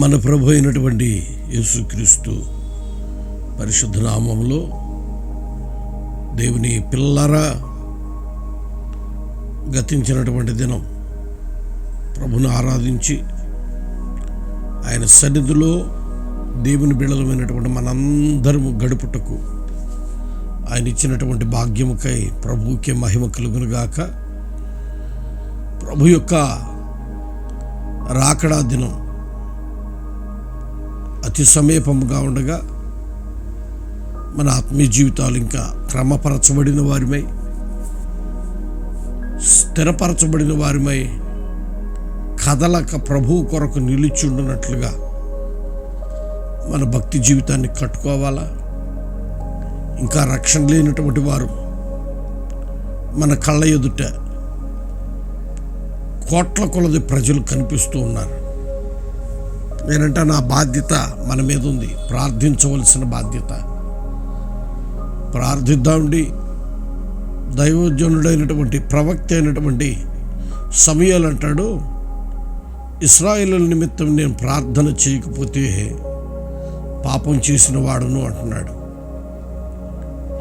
మన ప్రభు అయినటువంటి యేసుక్రీస్తు పరిశుద్ధ నామంలో దేవుని పిల్లరా గతించినటువంటి దినం ప్రభుని ఆరాధించి ఆయన సన్నిధిలో దేవుని బిడలమైనటువంటి మనందరము గడుపుటకు ఆయన ఇచ్చినటువంటి భాగ్యముకై ప్రభువుకే మహిమ కలుగునుగాక. ప్రభు యొక్క రాకడా దినం అతి సమీపముగా ఉండగా మన ఆత్మీయ జీవితాలు ఇంకా క్రమపరచబడిన వారిమై స్థిరపరచబడిన వారిమై కదలక ప్రభువు కొరకు నిలిచుండునట్లుగా మన భక్తి జీవితాన్ని కట్టుకోవాలా? ఇంకా రక్షణ లేనటువంటి వారు మన కళ్ళ ఎదుట కోట్ల కొలది ప్రజలు కనిపిస్తూ ఉన్నారు. నేనంటే నా బాధ్యత మన మీద ఉంది. ప్రార్థించవలసిన బాధ్యత. ప్రార్థిద్దామండి. దైవజనుడైనటువంటి ప్రవక్త అయినటువంటి సమయాలు అంటాడు ఇస్రాయిల్ నిమిత్తం నేను ప్రార్థన చేయకపోతే పాపం చేసిన వాడును అంటున్నాడు.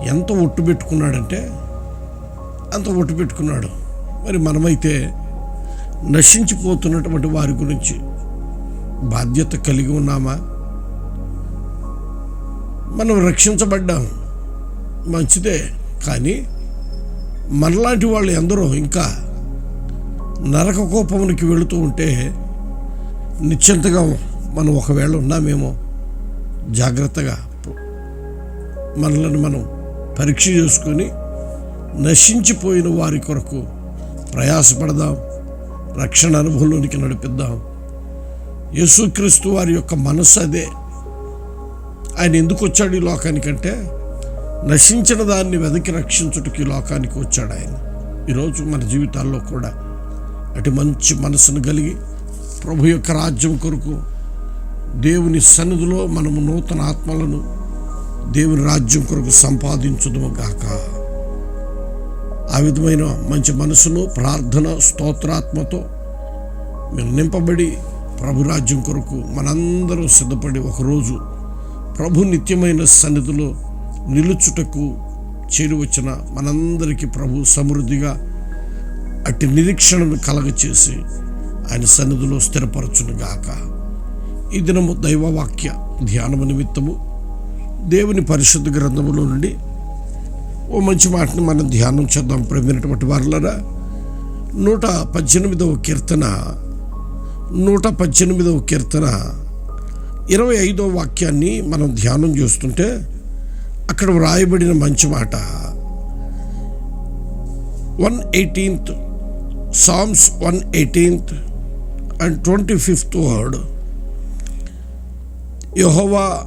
ఎంత ఒట్టు పెట్టుకున్నాడంటే అంత ఒట్టు పెట్టుకున్నాడు. మరి మనమైతే నశించిపోతున్నటువంటి వారి గురించి బాధ్యత కలిగి ఉన్నామా? మనం రక్షించబడ్డాం. మంచిదే. కానీ మనలాంటి వాళ్ళు ఎందరో ఇంకా నరక కోపమునికి వెళుతూ ఉంటే నిశ్చింతగా మనం ఒకవేళ ఉన్నామేమో జాగ్రత్తగా మనల్ని మనం పరీక్ష చేసుకొని నశించిపోయిన వారి కొరకు ప్రయాసపడదాం. రక్షణ అనుభవంలోనికి నడిపిద్దాం. యేసుక్రీస్తు వారి యొక్క మనస్సు అదే. ఆయన ఎందుకు వచ్చాడు ఈ లోకానికంటే? నశించిన దాన్ని వెదకి రక్షించుటకు ఈ లోకానికి వచ్చాడు ఆయన. ఈరోజు మన జీవితాల్లో కూడా అటు మంచి మనసును కలిగి ప్రభు యొక్క రాజ్యం కొరకు దేవుని సన్నిధిలో మనము నూతన ఆత్మలను దేవుని రాజ్యం కొరకు సంపాదించుదుము గాక. ఆ విధమైన మంచి మనసును ప్రార్థన స్తోత్రాత్మతో మీరు నింపబడి ప్రభు రాజ్యం కొరకు మనందరూ సిద్ధపడి ఒకరోజు ప్రభు నిత్యమైన సన్నిధిలో నిలుచుటకు చేరువచ్చిన మనందరికీ ప్రభు సమృద్ధిగా అట్టి నిరీక్షణను కలగచేసి ఆయన సన్నిధిలో స్థిరపరచునుగాక. ఈ దినము దైవవాక్య ధ్యానము నిమిత్తము దేవుని పరిశుద్ధ గ్రంథములో నుండి ఓ మంచి మాటను మనం ధ్యానం చేద్దాం. ప్రేమైనటువంటి వారులరా నూట పద్దెనిమిదవ కీర్తన నూట పద్దెనిమిదవ కీర్తన ఇరవై ఐదవ వాక్యాన్ని మనం ధ్యానం చేస్తుంటే అక్కడ వ్రాయబడిన మంచి మాట. One eighteenth psalms one eighteenth and twenty fifth word. యహోవా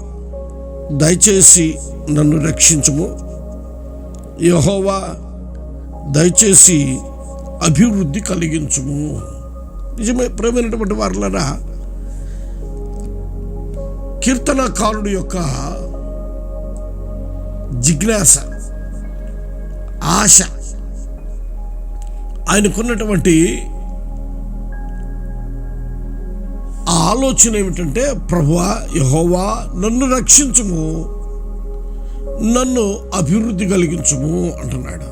దయచేసి నన్ను రక్షించుము. యహోవా దయచేసి అభివృద్ధి కలిగించుము. నిజమే ప్రేమైనటువంటి వారులరా కీర్తనకారుడు యొక్క జిజ్ఞాస ఆశ ఆయనకున్నటువంటి ఆలోచన ఏమిటంటే ప్రభువా యహోవా నన్ను రక్షించుము నన్ను అభివృద్ధి కలిగించుము అంటున్నాడు.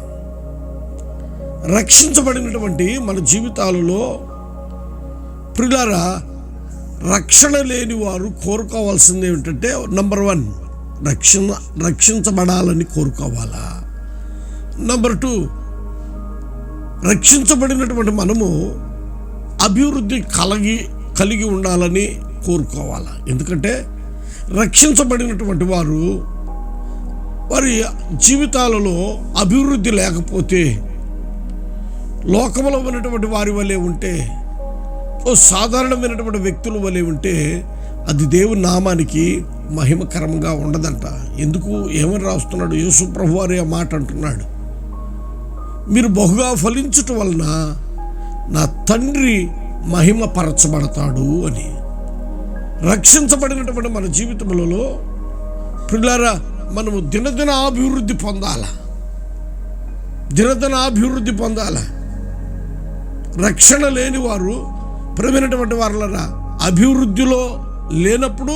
రక్షించబడినటువంటి మన జీవితాలలో ప్రిలారా రక్షణ లేని వారు కోరుకోవాల్సింది ఏమిటంటే నంబర్ వన్ రక్షణ రక్షించబడాలని కోరుకోవాలా? నంబర్ టూ రక్షించబడినటువంటి మనము అభివృద్ధి కలిగి కలిగి ఉండాలని కోరుకోవాలా? ఎందుకంటే రక్షించబడినటువంటి వారు వారి జీవితాలలో అభివృద్ధి లేకపోతే లోకంలో ఉన్నటువంటి వారి వలె ఉంటే ఓ సాధారణమైనటువంటి వ్యక్తుల వలె ఉంటే అది దేవుని నామానికి మహిమకరంగా ఉండదంట. ఎందుకు? ఏమని రాస్తున్నాడు? యేసు ప్రభు వారి ఆ మాట అంటున్నాడు. మీరు బహుగా ఫలించటం వలన నా తండ్రి మహిమపరచబడతాడు అని. రక్షించబడినటువంటి మన జీవితములలో పిల్లారా మనము దినదిన అభివృద్ధి పొందాల? దినదిన అభివృద్ధి పొందాల? రక్షణ లేని వారు ప్రవీణటువంటి వారులరా అభివృద్ధిలో లేనప్పుడు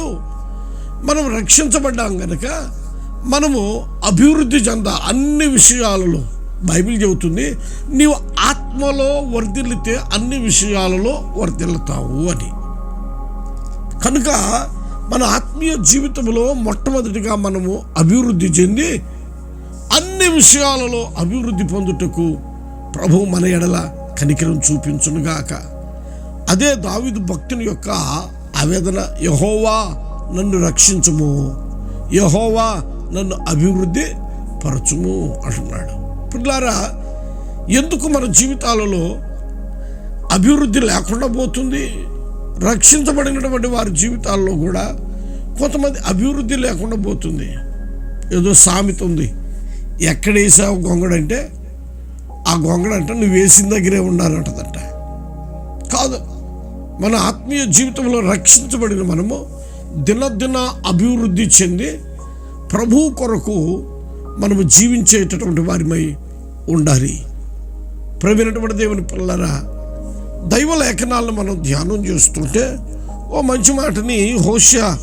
మనం రక్షించబడ్డాం కనుక మనము అభివృద్ధి చెంద అన్ని విషయాలలో. బైబిల్ చెబుతుంది నీవు ఆత్మలో వర్ధిల్లితే అన్ని విషయాలలో వర్ధిల్లుతావు అని. కనుక మన ఆత్మీయ జీవితంలో మొట్టమొదటిగా మనము అభివృద్ధి చెంది అన్ని విషయాలలో అభివృద్ధి పొందుటకు ప్రభు మన ఎడల కనికరం చూపించునుగాక. అదే దావిదు భక్తుని యొక్క ఆవేదన యహోవా నన్ను రక్షించము యహోవా నన్ను అభివృద్ధి పరచుము అంటున్నాడు. పిల్లారా ఎందుకు మన జీవితాలలో అభివృద్ధి లేకుండా పోతుంది? రక్షించబడినటువంటి వారి జీవితాల్లో కూడా కొంతమంది అభివృద్ధి లేకుండా పోతుంది. ఏదో సామెత ఉంది ఎక్కడ వేసావు గొంగడంటే ఆ గొంగడంట నువ్వు వేసిన దగ్గరే ఉండాలంటదంట కాదు మన ఆత్మీయ జీవితంలో రక్షించబడిన మనము దినదిన అభివృద్ధి చెంది ప్రభు కొరకు మనము జీవించేటటువంటి వారిమై ఉండాలి. ప్రవీణటువంటి దేవుని పిల్లరా దైవ లేఖనాలను మనం ధ్యానం చేస్తుంటే ఓ మంచి మాటని హోషా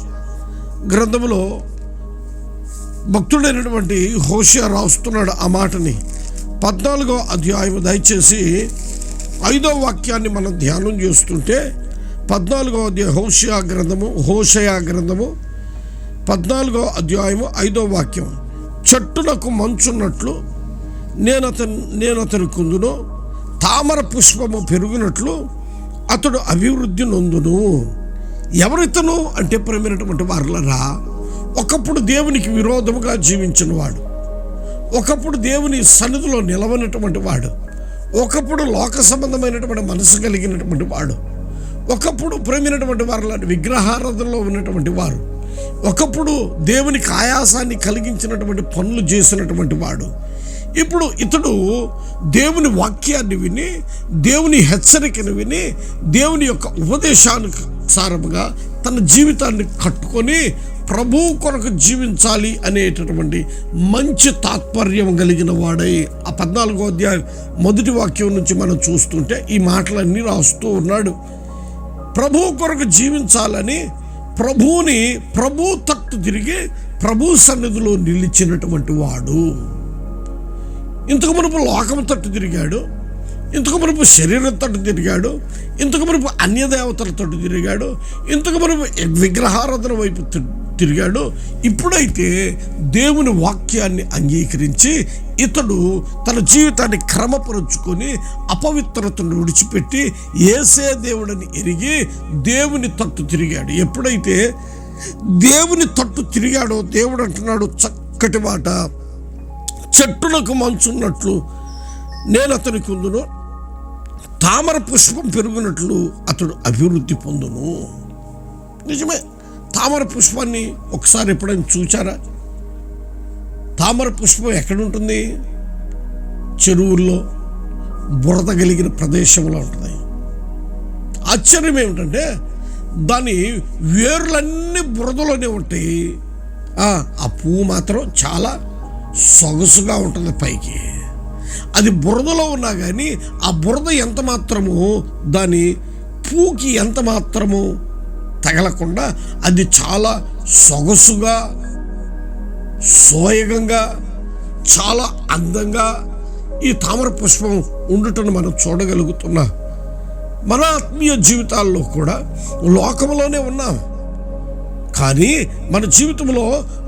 గ్రంథంలో భక్తుడైనటువంటి హోషియా రాస్తున్నాడు ఆ మాటని. పద్నాలుగో అధ్యాయం దయచేసి ఐదో వాక్యాన్ని మనం ధ్యానం చేస్తుంటే పద్నాలుగో అధ్యాయ హోషయా గ్రంథము హోషయా గ్రంథము పద్నాలుగో అధ్యాయము ఐదో వాక్యం. చెట్టునకు మంచున్నట్లు నేను అతను నేను అతని కుందును తామర పుష్పము పెరుగునట్లు అతడు అభివృద్ధి నొందును. ఎవరితను? అంటే ప్రేమైనటువంటి వారులరా ఒకప్పుడు దేవునికి విరోధముగా జీవించిన వాడు ఒకప్పుడు దేవుని సన్నిధిలో నిలవనటువంటి వాడు ఒకప్పుడు లోక సంబంధమైనటువంటి మనసు కలిగినటువంటి వాడు. ఒకప్పుడు ప్రేమైనటువంటి వారు లాంటి విగ్రహారాధనలో ఉన్నటువంటి వారు. ఒకప్పుడు దేవునికి ఆయాసాన్ని కలిగించినటువంటి పనులు చేసినటువంటి వాడు. ఇప్పుడు ఇతడు దేవుని వాక్యాన్ని విని దేవుని హెచ్చరికను విని దేవుని యొక్క ఉపదేశానుసారముగా తన జీవితాన్ని కట్టుకొని ప్రభు కొరకు జీవించాలి అనేటటువంటి మంచి తాత్పర్యం కలిగిన వాడై ఆ పద్నాలుగో అధ్యాయం మొదటి వాక్యం నుంచి మనం చూస్తుంటే ఈ మాటలన్నీ రాస్తూ ఉన్నాడు. ప్రభు కొరకు జీవించాలని ప్రభువుని ప్రభు తట్టు తిరిగి ప్రభు సన్నిధిలో నిలిచినటువంటి వాడు. ఇంతకు మునుపు లోకం తట్టు తిరిగాడు. ఇంతకు మునుపు శరీరం తట్టు తిరిగాడు ఇంతకు మునుపు అన్యదేవతలతో తిరిగాడు ఇంతకు మునుపు విగ్రహారాధన వైపు తిరిగాడు. ఇప్పుడైతే దేవుని వాక్యాన్ని అంగీకరించి ఇతడు తన జీవితాన్ని క్రమపరుచుకొని అపవిత్రతను విడిచిపెట్టి ఏసే దేవుడని ఎరిగి దేవుని తట్టు తిరిగాడు. ఎప్పుడైతే దేవుని తట్టు తిరిగాడో దేవుడు అంటున్నాడు చక్కటి మాట చెట్టులకు మంచున్నట్లు నేను అతనికి ఉందును తామర పుష్పం పెరుగునట్లు అతడు అభివృద్ధి పొందును. నిజమే తామర పుష్పాన్ని ఒకసారి ఎప్పుడైనా చూచారా? తామర పుష్పం ఎక్కడుంటుంది? చెరువుల్లో బురద కలిగిన ప్రదేశంలో ఉంటుంది. ఆశ్చర్యం ఏమిటంటే దాని వేరులన్నీ బురదలోనే ఉంటాయి. ఆ పువ్వు మాత్రం చాలా సొగసుగా ఉంటుంది పైకి. అది బురదలో ఉన్నా కానీ ఆ బురద ఎంత మాత్రము దాని పూకి ఎంత మాత్రము తగలకుండా అది చాలా సొగసుగా సోయగంగా చాలా అందంగా ఈ తామర పుష్పం ఉండటం మనం చూడగలుగుతున్నాం మన ఆత్మీయ జీవితాల్లో కూడా లోకంలోనే ఉన్నాం. కానీ మన జీవితంలో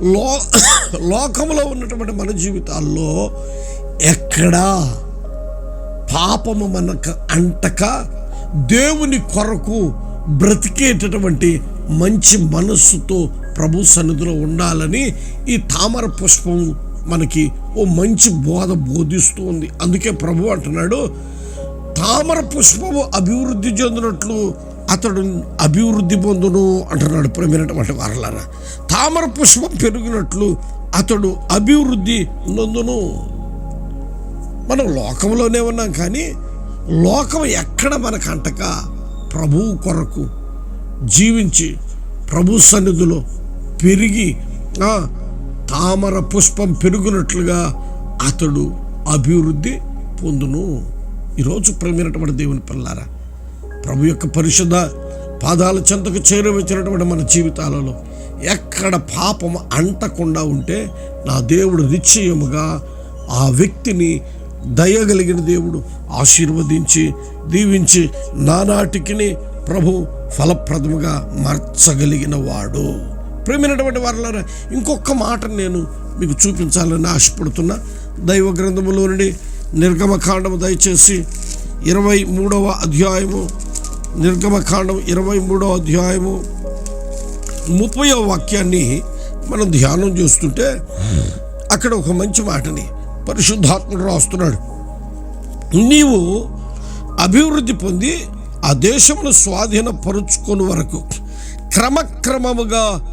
లో లోకంలో ఉన్నటువంటి మన జీవితాల్లో ఎక్కడా పాపము మనకు అంటక దేవుని కొరకు బ్రతికేటటువంటి మంచి మనస్సుతో ప్రభు సన్నిధిలో ఉండాలని ఈ తామర పుష్పం మనకి ఓ మంచి బోధ బోధిస్తుంది. అందుకే ప్రభు అంటున్నాడు తామర పుష్పము అభివృద్ధి చెందినట్లు అతడు అభివృద్ధి పొందును అంటున్నాడు ప్రేమైనటువంటి వారలారా. తామర పుష్పం పెరిగినట్లు అతడు అభివృద్ధి నందును. మనం లోకంలోనే ఉన్నాం కానీ లోకం ఎక్కడ మనకు అంటక ప్రభువు కొరకు జీవించి ప్రభు సన్నిధిలో పెరిగి తామర పుష్పం పెరుగునట్లుగా అతడు అభివృద్ధి పొందును. ఈరోజు ప్రేమైనటువంటి దేవుని పిల్లారా ప్రభు యొక్క పరిశుద్ధ పాదాల చెంతకు చేరవచ్చినటువంటి మన జీవితాలలో ఎక్కడ పాపం అంటకుండా ఉంటే నా దేవుడు నిశ్చయముగా ఆ వ్యక్తిని దయగలిగిన దేవుడు ఆశీర్వదించి దీవించి నానాటికి ప్రభు ఫలప్రదముగా మార్చగలిగిన వాడు. ప్రేమైనటువంటి వారులారా ఇంకొక మాట నేను మీకు చూపించాలని ఆశపడుతున్నా. దైవ గ్రంథములో నుండి నిర్గమకాండము దయచేసి ఇరవై మూడవ అధ్యాయము నిర్గమకాండం ఇరవై మూడవ అధ్యాయము ముప్పయో వాక్యాన్ని మనం ధ్యానం చేస్తుంటే అక్కడ ఒక మంచి మాటని పరిశుద్ధాత్ముడు రాస్తున్నాడు. నీవు అభివృద్ధి పొంది ఆ దేశమును స్వాధీనపరుచుకొని వరకు క్రమక్రమముగా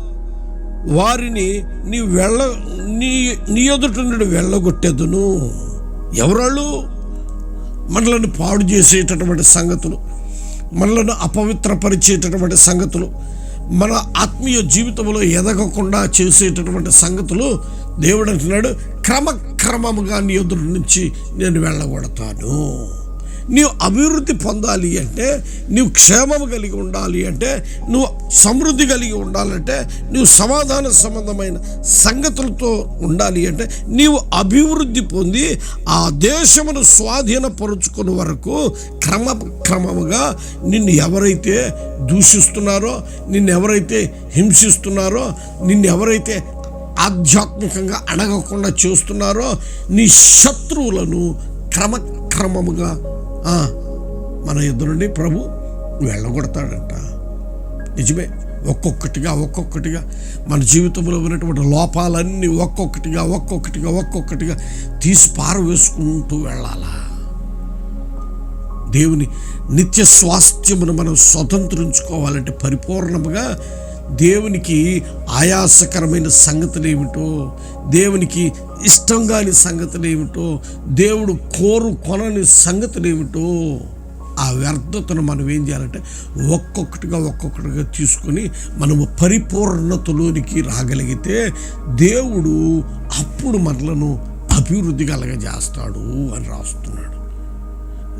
వారిని నీ వెళ్ళ నీ నీ ఎదుట నుండి వెళ్ళగొట్టేదును. ఎవరాళ్ళు? మనలను పాడు చేసేటటువంటి సంగతులు మనలను అపవిత్రపరిచేటటువంటి సంగతులు మన ఆత్మీయ జీవితంలో ఎదగకుండా చేసేటటువంటి సంగతులు దేవుడు అంటున్నాడు. క్రమక్రమముగా నీ ఎదురు నుంచి నేను వెళ్ళగొడతాను. నీవు అభివృద్ధి పొందాలి అంటే నీవు క్షేమము కలిగి ఉండాలి అంటే నువ్వు సమృద్ధి కలిగి ఉండాలంటే నువ్వు సమాధాన సంబంధమైన సంగతులతో ఉండాలి అంటే నీవు అభివృద్ధి పొంది ఆ దేశమును స్వాధీనపరుచుకునే వరకు క్రమ క్రమముగా నిన్ను ఎవరైతే దూషిస్తున్నారో నిన్ను ఎవరైతే హింసిస్తున్నారో నిన్ను ఎవరైతే ఆధ్యాత్మికంగా అడగకుండా చేస్తున్నారో నీ శత్రువులను క్రమక్రమముగా మన ఎదురుని ప్రభు వెళ్ళగొడతాడంట. నిజమే ఒక్కొక్కటిగా ఒక్కొక్కటిగా మన జీవితంలో ఉన్నటువంటి లోపాలన్నీ ఒక్కొక్కటిగా ఒక్కొక్కటిగా ఒక్కొక్కటిగా తీసి పారవేసుకుంటూ వెళ్ళాలా? దేవుని నిత్య స్వాస్థ్యమును మనం స్వతంత్రించుకోవాలంటే పరిపూర్ణముగా దేవునికి ఆయాసకరమైన సంగతులు ఏమిటో దేవునికి ఇష్టం కాని సంగతులు ఏమిటో దేవుడు కోరు కొనని సంగతులు ఏమిటో ఆ వ్యర్థతను మనం ఏం చేయాలంటే ఒక్కొక్కటిగా ఒక్కొక్కటిగా తీసుకొని మనము పరిపూర్ణతలోనికి రాగలిగితే దేవుడు అప్పుడు మనలను అభివృద్ధి కలగజేస్తాడు అని రాస్తున్నాడు.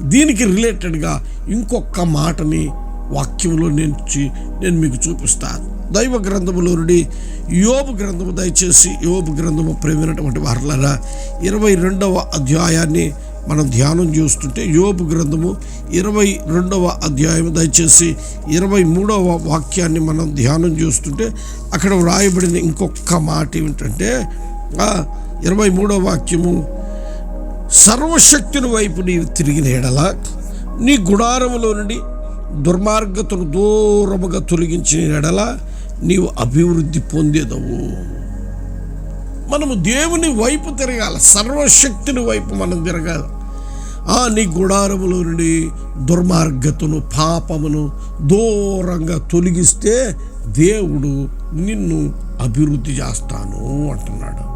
దీనికి రిలేటెడ్గా ఇంకొక మాటని వాక్యంలో నేను నేను మీకు చూపిస్తాను. దైవ గ్రంథములో నుండి యోబు గ్రంథము దయచేసి యోబు గ్రంథము ప్రేమైనటువంటి వారులరా ఇరవై రెండవ అధ్యాయాన్ని మనం ధ్యానం చేస్తుంటే యోబు గ్రంథము ఇరవై రెండవ అధ్యాయం దయచేసి ఇరవై మూడవ వాక్యాన్ని మనం ధ్యానం చేస్తుంటే అక్కడ వ్రాయబడిన ఇంకొక మాట ఏమిటంటే ఇరవై మూడవ వాక్యము సర్వశక్తుని వైపు నీవు తిరిగిన ఎడల నీ గుడారములో నుండి దుర్మార్గతను దూరముగా తొలగించిన ఎడల నీవు అభివృద్ధి పొందేదవు. మనము దేవుని వైపు తిరగాలి సర్వశక్తిని వైపు మనం తిరగాలి. ఆ నీ గుడారములో నుండి దుర్మార్గతను పాపమును దూరంగా తొలగిస్తే దేవుడు నిన్ను అభివృద్ధి చేస్తాను అంటున్నాడు.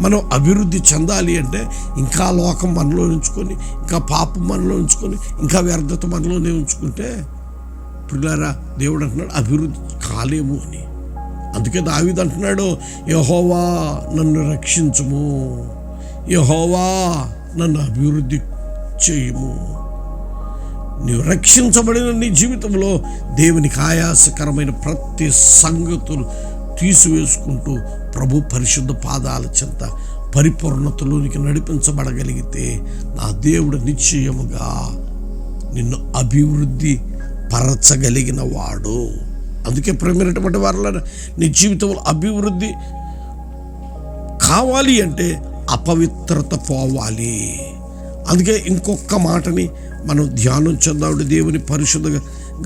మనం అభివృద్ధి చెందాలి అంటే ఇంకా లోకం మనలో ఉంచుకొని ఇంకా పాపం మనలో ఉంచుకొని ఇంకా వ్యర్థత మనలోనే ఉంచుకుంటే పిల్లారా దేవుడు అంటున్నాడు అభివృద్ధి కాలేము అని. అందుకే దావిది అంటున్నాడు యహోవా నన్ను రక్షించము యహోవా నన్ను అభివృద్ధి చేయము. నీవు రక్షించబడిన నీ జీవితంలో దేవునికి ఆయాసకరమైన ప్రతి సంగతులు తీసివేసుకుంటూ ప్రభు పరిశుద్ధ పాదాల చెంత పరిపూర్ణతలోనికి నడిపించబడగలిగితే నా దేవుడు నిశ్చయముగా నిన్ను అభివృద్ధి పరచగలిగిన వాడు. అందుకే ప్రేమైనటువంటి వారిలో నీ జీవితంలో అభివృద్ధి కావాలి అంటే అపవిత్రత పోవాలి. అందుకే ఇంకొక మాటని మనం ధ్యానం చెందాడు దేవుని పరిశుద్ధ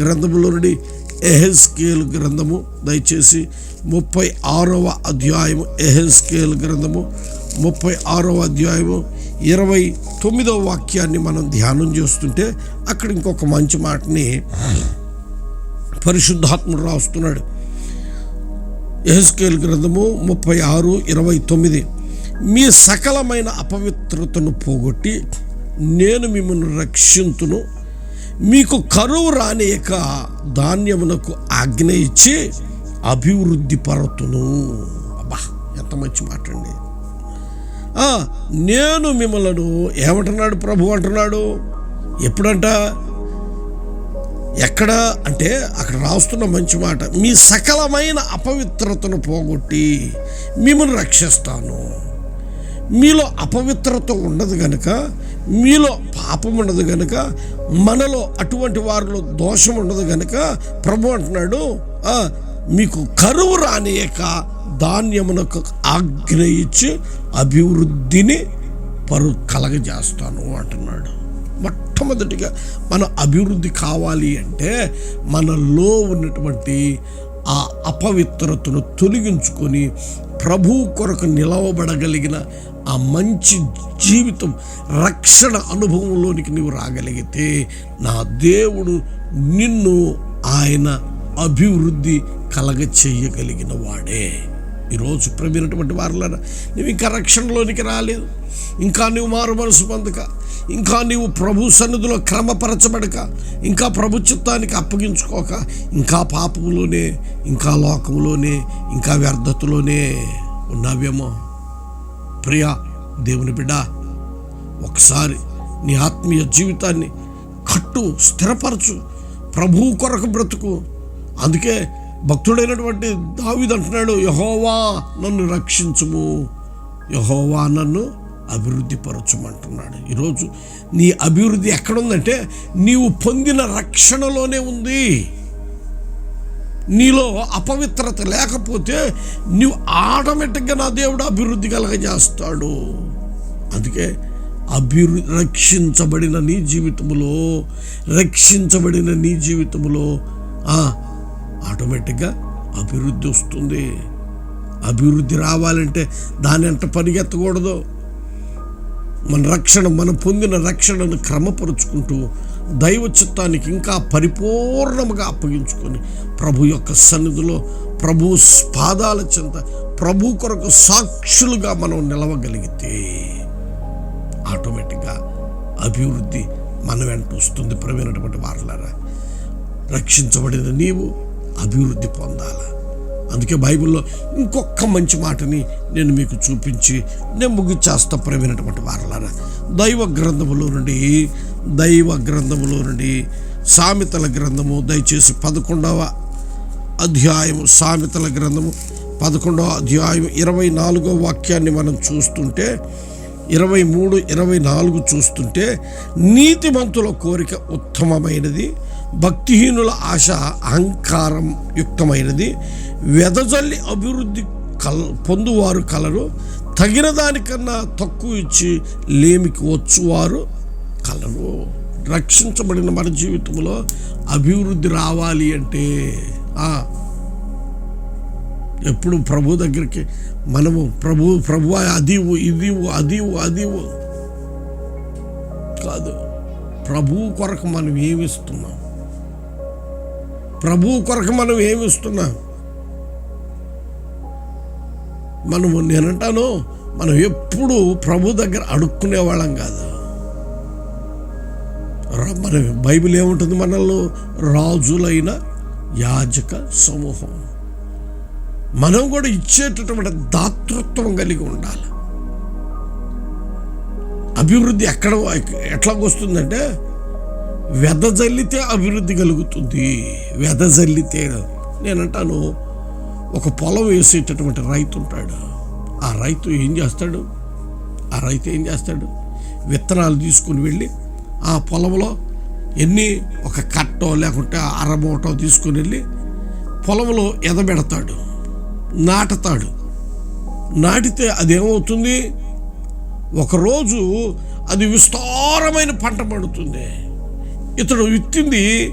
గ్రంథములో నుండి ఎహెస్కేల్ గ్రంథము దయచేసి ముప్పై ఆరవ అధ్యాయము ఎహెల్స్కేల్ గ్రంథము ముప్పై ఆరవ అధ్యాయము ఇరవై తొమ్మిదవ వాక్యాన్ని మనం ధ్యానం చేస్తుంటే అక్కడ ఇంకొక మంచి మాటని పరిశుద్ధాత్ముడు రాస్తున్నాడు. ఎహెస్కేల్ గ్రంథము ముప్పై ఆరు ఇరవై తొమ్మిది. మీ సకలమైన అపవిత్రతను పోగొట్టి నేను మిమ్మల్ని రక్షింతును మీకు కరువు రానియక ధాన్యమునకు ఆజ్ఞ ఇచ్చి అభివృద్ధి పరతును అబ్బా ఎంత మంచి మాట అండి నేను మిమ్మలను ఏమంటున్నాడు ప్రభు అంటున్నాడు? ఎప్పుడంట? ఎక్కడ? అంటే అక్కడ రాస్తున్న మంచి మాట. మీ సకలమైన అపవిత్రతను పోగొట్టి మిమ్మల్ని రక్షిస్తాను. మీలో అపవిత్రత ఉండదు గనుక మీలో పాపం ఉండదు గనుక మనలో అటువంటి వారిలో దోషం ఉండదు గనుక ప్రభు అంటున్నాడు మీకు కరువు రానియక ధాన్యమునకు ఆగ్రహించి అభివృద్ధిని పరు కలగజేస్తాను అంటున్నాడు. మొట్టమొదటిగా మన అభివృద్ధి కావాలి అంటే మనలో ఉన్నటువంటి ఆ అపవిత్రతను తొలగించుకొని ప్రభు కొరకు నిలవబడగలిగిన ఆ మంచి జీవితం రక్షణ అనుభవంలోనికి నీవు రాగలిగితే నా దేవుడు నిన్ను ఆయన అభివృద్ధి కలగ చేయగలిగిన వాడే ఈరోజు ప్రమీనటువంటి వారులరా నువ్వు ఇంకా రక్షణలోనికి రాలేదు. ఇంకా నువ్వు మారు మనసు పొందక ఇంకా నీవు ప్రభు సన్నిధిలో క్రమపరచబడక ఇంకా ప్రభు చిత్తానికి అప్పగించుకోక ఇంకా పాపంలోనే ఇంకా లోకంలోనే ఇంకా వ్యర్థతలోనే ఉన్నావేమో. ప్రియా దేవుని బిడ్డ ఒకసారి నీ ఆత్మీయ జీవితాన్ని కట్టు స్థిరపరచు. ప్రభు కొరకు బ్రతుకు. అందుకే భక్తుడైనటువంటి దావీదు అంటున్నాడు యహోవా నన్ను రక్షించుము. యహోవా నన్ను అభివృద్ధి పరచమంటున్నాడు ఈరోజు నీ అభివృద్ధి ఎక్కడుందంటే నీవు పొందిన రక్షణలోనే ఉంది. నీలో అపవిత్రత లేకపోతే నీవు ఆటోమేటిక్గా నా దేవుడు అభివృద్ధి కలగజేస్తాడు. అందుకే అభివృద్ధి రక్షించబడిన నీ జీవితంలో రక్షించబడిన నీ జీవితంలో ఆటోమేటిక్గా అభివృద్ధి వస్తుంది. అభివృద్ధి రావాలంటే దాని ఎంత పరిగెత్తకూడదు మన రక్షణ మనం పొందిన రక్షణను క్రమపరుచుకుంటూ దైవ చిత్తానికి ఇంకా పరిపూర్ణముగా అప్పగించుకొని ప్రభు యొక్క సన్నిధిలో ప్రభు పాదాల చెంత ప్రభు కొరకు సాక్షులుగా మనం నిలవగలిగితే ఆటోమేటిక్గా అభివృద్ధి మన వెంట వస్తుంది. ప్రవీణటువంటి వారలారా రక్షించబడిన నీవు అభివృద్ధి పొందాలా? అందుకే బైబిల్లో ఇంకొక మంచి మాటని నేను మీకు చూపించి నేను ముగిచ్చేస్తా ప్రవీణటువంటి వారలారా. దైవ గ్రంథములో నుండి దైవ గ్రంథములో నుండి సామెతల గ్రంథము దయచేసి పదకొండవ అధ్యాయము సామెతల గ్రంథము పదకొండవ అధ్యాయం ఇరవై నాలుగో వాక్యాన్ని మనం చూస్తుంటే ఇరవై మూడు ఇరవై నాలుగు చూస్తుంటే నీతిమంతుల కోరిక ఉత్తమమైనది భక్తిహీనుల ఆశ అహంకారం యుక్తమైనది. వెదజల్లి అభివృద్ధి కల్ పొందువారు కలరు. తగిన దానికన్నా తక్కువ ఇచ్చి లేమికి వచ్చువారు కలరు. రక్షించబడిన మన జీవితంలో అభివృద్ధి రావాలి అంటే ఎప్పుడు ప్రభు దగ్గరికి మనము ప్రభు ప్రభు అదివు ఇదివు అదివు అదివు కాదు. ప్రభు కొరకు మనం ఏమిస్తున్నాం ప్రభు కొరకు మనం ఏమిస్తున్నాం? మనము నేనంటాను మనం ఎప్పుడు ప్రభు దగ్గర అడుక్కునే వాళ్ళం కాదు. మన బైబిల్ ఏముంటుంది మనలో రాజులైన యాజక సమూహం. మనం కూడా ఇచ్చేటటువంటి దాతృత్వం కలిగి ఉండాలి. అభివృద్ధి ఎక్కడ ఎట్లాగొస్తుందంటే వెదజల్లితే అభివృద్ధి కలుగుతుంది. వెదజల్లితే నేనంటాను ఒక పొలం వేసేటటువంటి రైతు ఉంటాడు. ఆ రైతు ఏం చేస్తాడు? ఆ రైతు ఏం చేస్తాడు? విత్తనాలు తీసుకుని వెళ్ళి ఆ పొలంలో ఎన్ని ఒక కట్టో లేకుంటే అరమూటో తీసుకుని వెళ్ళి పొలంలో ఎదబెడతాడు నాటుతాడు. నాటితే అదేమవుతుంది? ఒకరోజు అది విస్తారమైన పంట పడుతుంది. ఇతడు విత్తింది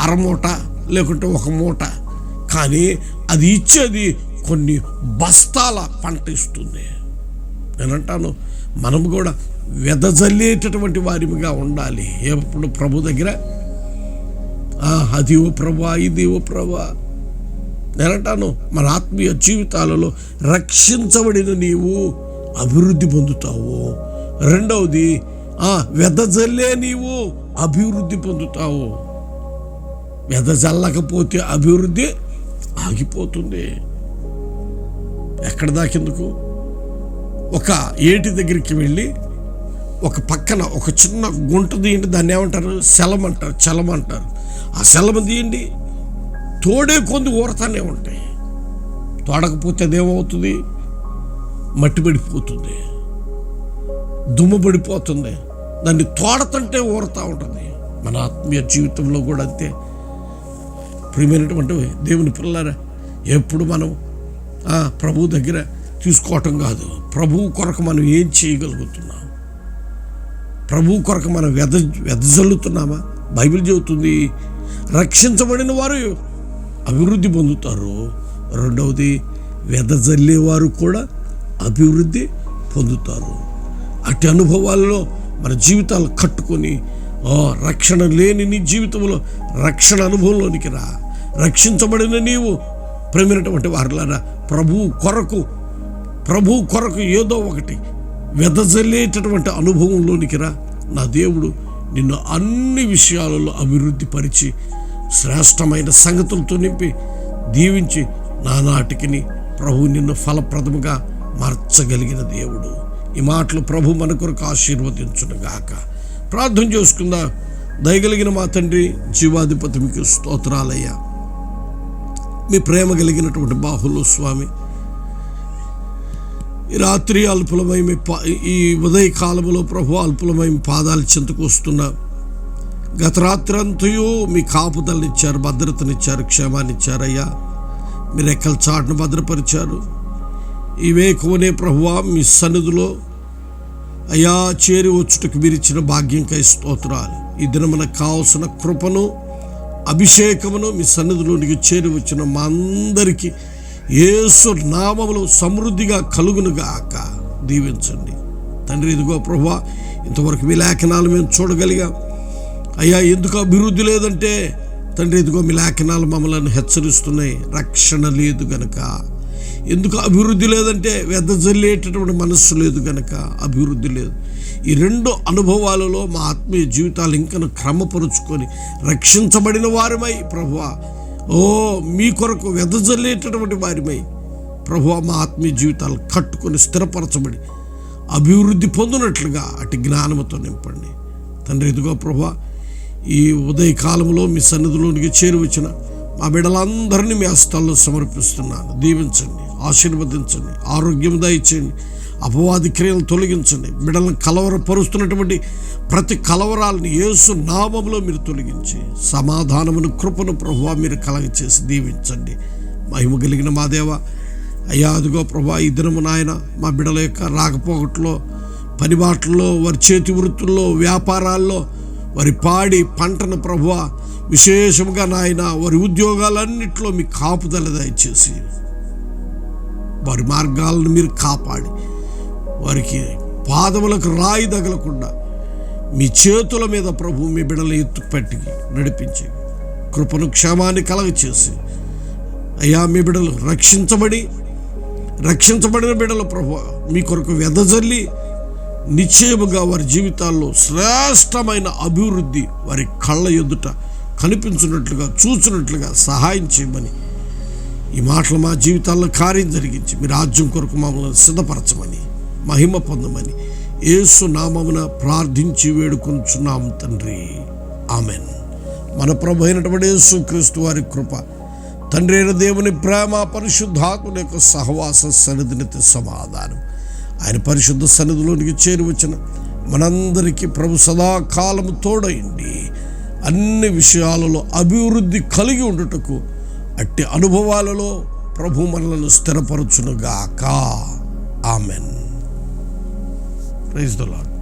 అరమూట లేకుంటే ఒక మూట. కానీ అది ఇచ్చేది కొన్ని బస్తాల పంట ఇస్తుంది. నేనంటాను మనం కూడా వెదజల్లేటటువంటి వారిగా ఉండాలి. ఎప్పుడు ప్రభు దగ్గర? అది ఓ ప్రభా ఇది ఓ ప్రభా. నేనంటాను మన ఆత్మీయ జీవితాలలో రక్షించబడిన నీవు అభివృద్ధి పొందుతావు. రెండవది వెదజల్లే నీవు. అభివృద్ధి పొందుతావు. వెదజల్లకపోతే అభివృద్ధి ఆగిపోతుంది. ఎక్కడ దాకెందుకు? ఒక ఏటి దగ్గరికి వెళ్ళి ఒక పక్కన ఒక చిన్న గుంట తీయండి దాన్ని ఏమంటారు? శలం అంటారు చలం అంటారు. ఆ శలం తీయండి తోడే కొంది ఊరతానే ఉంటాయి. తోడకపోతే అదేమవుతుంది? మట్టి పడిపోతుంది. దుమ్ము పడిపోతుంది. దాన్ని తోడతంటే ఊరుతూ ఉంటుంది. మన ఆత్మీయ జీవితంలో కూడా అంతే. ప్రియమైనటువంటి దేవుని పిల్లరా ఎప్పుడు మనం ప్రభు దగ్గర తీసుకోవటం కాదు. ప్రభు కొరకు మనం ఏం చేయగలుగుతున్నాం? ప్రభు కొరకు మనం వెద వెదజల్లుతున్నామా? బైబిల్ చెబుతుంది రక్షించబడిన వారు అభివృద్ధి పొందుతారు. రెండవది వెదజల్లేవారు కూడా అభివృద్ధి పొందుతారు. అట్టి అనుభవాల్లో మన జీవితాలు కట్టుకొని ఓ రక్షణ లేని నీ జీవితంలో రక్షణ అనుభవంలోనికి రా. రక్షించబడిన నీవు ప్రేమైనటువంటి వారులారా ప్రభు కొరకు ప్రభు కొరకు ఏదో ఒకటి వెదజల్లేటటువంటి అనుభవంలోనికి రా. నా దేవుడు నిన్ను అన్ని విషయాలలో అభివృద్ధి పరిచి శ్రేష్టమైన సంగతులతో నింపి దీవించి నానాటికిని ప్రభు నిన్ను ఫలప్రదముగా మార్చగలిగిన దేవుడు. ఈ మాటలు ప్రభు మన కొరకు ఆశీర్వదించునుగాక. ప్రార్థన చేసుకుందా. దయగలిగిన మా తండ్రి జీవాధిపతి మీకు స్తోత్రాలయ్యా. మీ ప్రేమ కలిగినటువంటి బాహులు స్వామి ఈ రాత్రి అల్పులమై మీ పా ఈ ఉదయ కాలంలో ప్రభు అల్పులమై మీ పాదాలు చెంతకు వస్తున్నా గత రాత్రి అంతయు మీ కాపుదలనిచ్చారు భద్రతనిచ్చారు క్షేమాన్నిచ్చారయ్యా. మీరు ఎక్కల చాటును భద్రపరిచారు. ఇవే కోనే ప్రభువా మీ సన్నిధిలో అయా చేరి వచ్చుటకు మీరు ఇచ్చిన భాగ్యంకై స్తోత్రాలు. ఈ దిన మనకు కావలసిన కృపను అభిషేకమును మీ సన్నిధిలోనికి చేరి వచ్చిన మా అందరికీ ఏసు నామములు సమృద్ధిగా కలుగునుగాక. దీవించండి. తండ్రి ఇదిగో ప్రభు ఇంతవరకు మీ లేఖనాలు మేము చూడగలిగాం. అయ్యా ఎందుకు అభివృద్ధి లేదంటే తండ్రి ఇదిగో మీ లేఖనాలు మమ్మల్ని హెచ్చరిస్తున్నాయి. రక్షణ లేదు గనక. ఎందుకు అభివృద్ధి లేదంటే వెదజల్లేటటువంటి మనస్సు లేదు కనుక అభివృద్ధి లేదు. ఈ రెండు అనుభవాలలో మా ఆత్మీయ జీవితాలు ఇంకను క్రమపరుచుకొని రక్షించబడిన వారిమై ప్రభువా. ఓ మీ కొరకు వెదజల్లేటటువంటి వారిమై ప్రభువ మా ఆత్మీయ జీవితాలు కట్టుకొని స్థిరపరచబడి అభివృద్ధి పొందినట్లుగా అటు జ్ఞానముతో నింపండి. తండ్రి ఇదిగో ప్రభు ఈ ఉదయకాలంలో మీ సన్నిధిలోనికి చేరువచ్చిన మా బిడ్డలందరినీ మీ హస్తాల్లో సమర్పిస్తున్నాను. దీవించండి. ఆశీర్వదించండి ఆరోగ్యం దయచేయండి అపవాది క్రియలు తొలగించండి. బిడ్డలను కలవరపరుస్తున్నటువంటి ప్రతి కలవరాలను యేసు నామంలో మీరు తొలగించి సమాధానమును కృపను ప్రభువ మీరు కలగచేసి దీవించండి. మహిమ కలిగిన మా దేవ అయ్యా అదిగో ప్రభా ఈ దినము నాయన మా బిడ్డల యొక్క రాకపోకట్లో పనిబాట్లలో వారి చేతి వృత్తుల్లో వ్యాపారాల్లో వారి పాడి పంటను ప్రభువ విశేషముగా నాయన వారి ఉద్యోగాలన్నింటిలో మీ కాపుదల దయచేసి వారి మార్గాలను మీరు కాపాడి వారికి పాదములకు రాయి తగలకుండా మీ చేతుల మీద ప్రభు మీ బిడల ఎత్తు పెట్టి నడిపించి కృపను క్షేమాన్ని కలగచేసి అయ్యా మీ బిడలు రక్షించబడి రక్షించబడిన బిడలు ప్రభు మీ కొరకు వెదజల్లి నిశ్చయముగా వారి జీవితాల్లో శ్రేష్టమైన అభివృద్ధి వారి కళ్ళ ఎదుట కనిపించినట్లుగా చూసినట్లుగా సహాయం చేయమని ఈ మాటలు మా జీవితాల్లో కార్యం జరిగించి మీ రాజ్యం కొరకు మమ్మల్ని సిద్ధపరచమని మహిమ పొందమని ఏసు నామమున ప్రార్థించి వేడుకొంచున్నాం తండ్రి. ఆమెన్. మన ప్రభు అయినటువంటి యేసు క్రీస్తు వారి కృప తండ్రి అయిన దేవుని ప్రేమ పరిశుద్ధాత్మని యొక్క సహవాస సన్నిధినిత సమాధానం. ఆయన పరిశుద్ధ సన్నిధిలోనికి చేరి వచ్చిన మనందరికీ ప్రభు సదాకాలము తోడయండి అన్ని విషయాలలో అభివృద్ధి కలిగి ఉండుటకు అట్టి అనుభవాలలో ప్రభు మనలను స్థిరపరచునుగాక. ఆమెన్. Praise the Lord